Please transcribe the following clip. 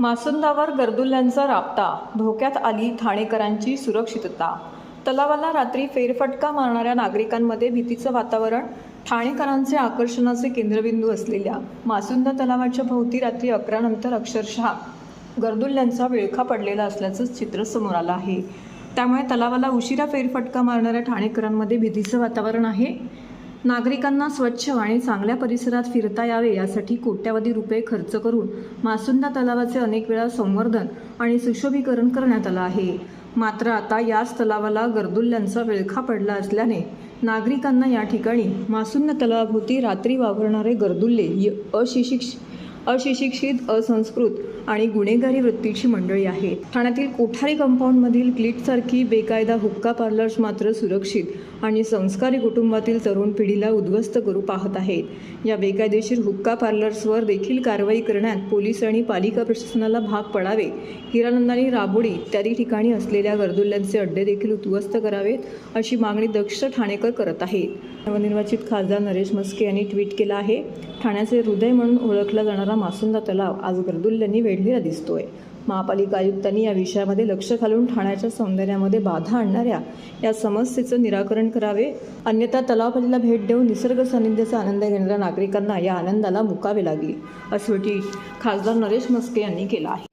मासुंदावर गर्दुल्ल्यांचा राबता धोक्यात आली ठाणेकरांची सुरक्षितता. तलावाला रात्री फेरफटका मारणाऱ्या नागरिकांमध्ये भीतीचं वातावरण ठाणेकरांचे आकर्षणाचे केंद्रबिंदू असलेल्या मासुंदा तलावाच्या भोवती रात्री अकरा नंतर अक्षरशः गर्दुल्ल्यांचा विळखा पडलेला असल्याचं चित्र समोर आलं आहे. त्यामुळे तलावाला उशिरा फेरफटका मारणाऱ्या ठाणेकरांमध्ये भीतीचं वातावरण आहे. नागरिकांना स्वच्छ आणि चांगल्या परिसरात फिरता यावे यासाठी कोट्यावधी रुपये खर्च करून मासुंदा तलावाचे अनेक वेळा संवर्धन आणि सुशोभीकरण करण्यात आलं आहे. मात्र आता याच तलावाला गर्दुल्ल्यांचा विळखा पडला असल्याने नागरिकांना या ठिकाणी मासुंद तलावाभोवती रात्री वावरणारे गर्दुल्ले य- अशिशिक्ष अशिशिक्षित असंस्कृत आणि गुन्हेगारी वृत्तीची मंडळी आहे ठाण्यातील कोठारी कंपाऊंडमधील क्लिटसारखी बेकायदा हुक्का पार्लर्स मात्र सुरक्षित आणि संस्कारी कुटुंबातील तरुण पिढीला उद्ध्वस्त करू पाहत आहेत. या बेकायदेशीर हुक्का पार्लर्सवर देखील कारवाई करण्यात पोलीस आणि पालिका प्रशासनाला भाग पडावे. हिरानंदानी राबोडी इत्यादी ठिकाणी असलेल्या गर्दुल्ल्यांचे अड्डे देखील उद्ध्वस्त करावेत अशी मागणी दक्ष ठाणेकर करत आहेत. नवनिर्वाचित खासदार नरेश मस्के यांनी ट्विट केलं आहे. ठाण्याचे हृदय म्हणून ओळखला जाणारा मासुंदा तलाव आज गर्दुल्ल्यांनी वेढलेला दिसतोय. महापालिका आयुक्तांनी या विषयामध्ये लक्ष घालून ठाण्याच्या सौंदर्यामध्ये बाधा आणणाऱ्या या समस्येचं निराकरण करावे अन्यथा तलावपालीला भेट देऊन निसर्ग सानिध्याचा आनंद घेणाऱ्या नागरिकांना या आनंदाला मुकावे लागेल असं खासदार नरेश मस्के यांनी केलं आहे.